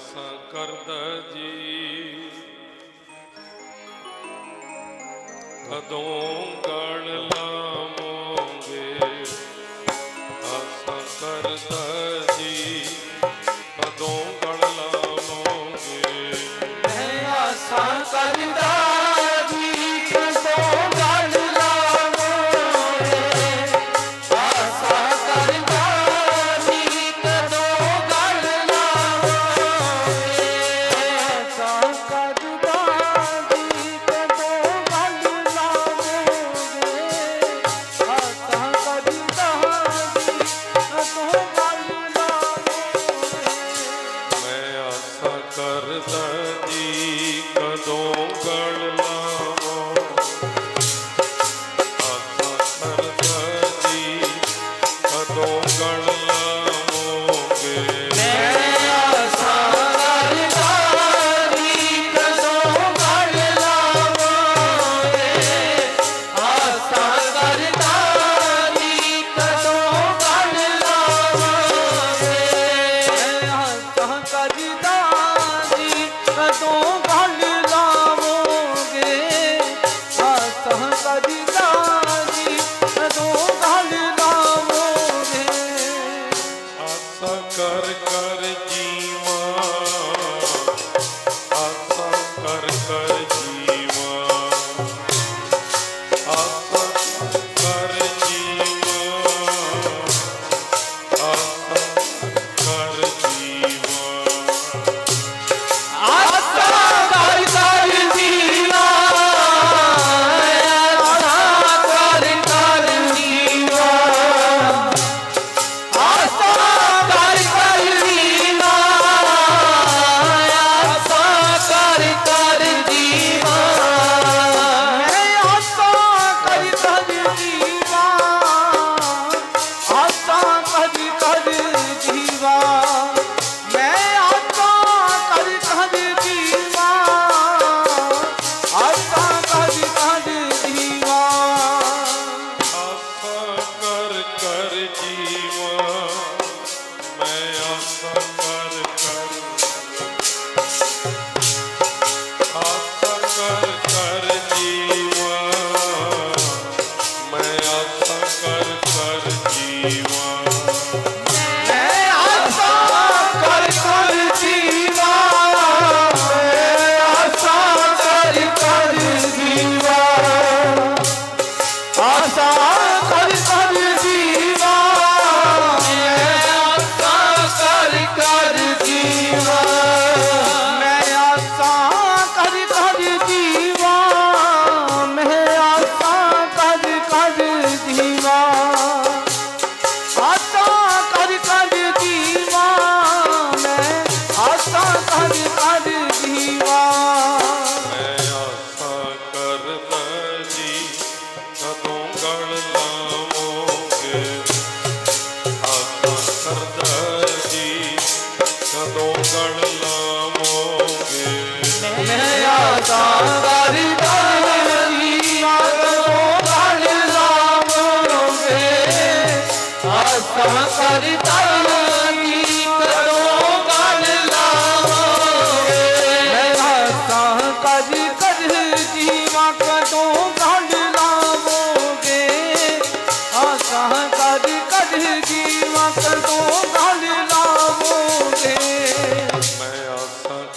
ਅਰਦਾਸਾਂ ਕਰਦਾ ਜੀ। ਕਦੋਂ ਗਣ ਲਾਵੋਗੇ? ਆਸਾਂ ਕਰਦਾ ਜੀ। ਕਦੋਂ ਗਣ ਲਾਵੋਗੇ? ਮੈਂ ਆਸਾਂ ਕਰਦਾ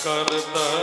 ਕਰਦਾ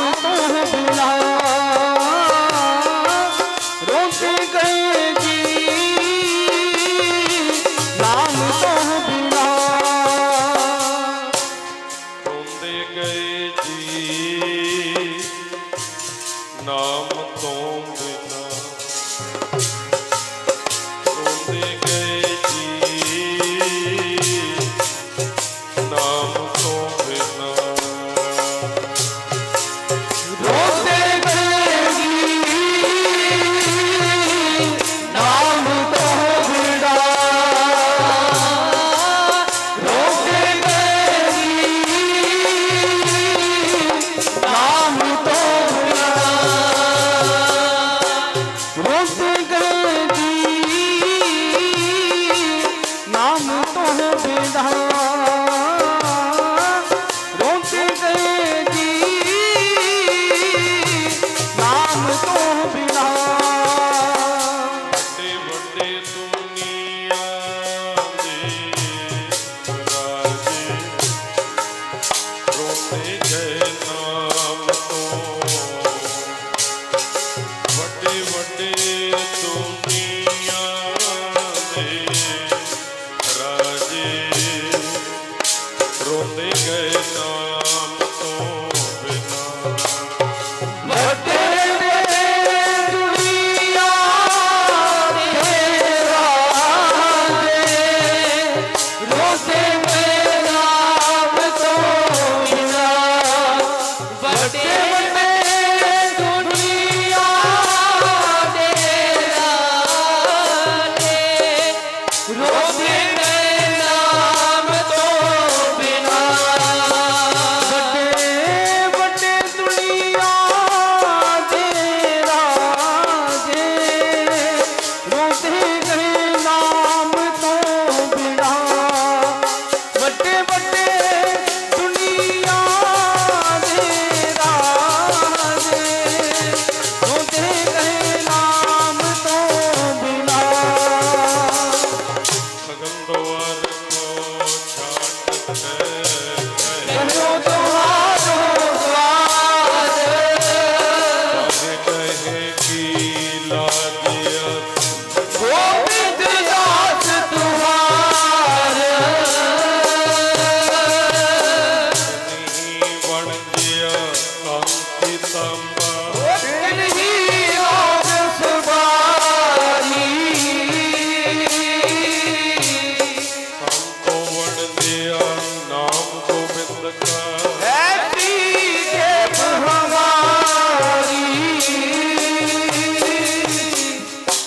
তুমি তো বিলায়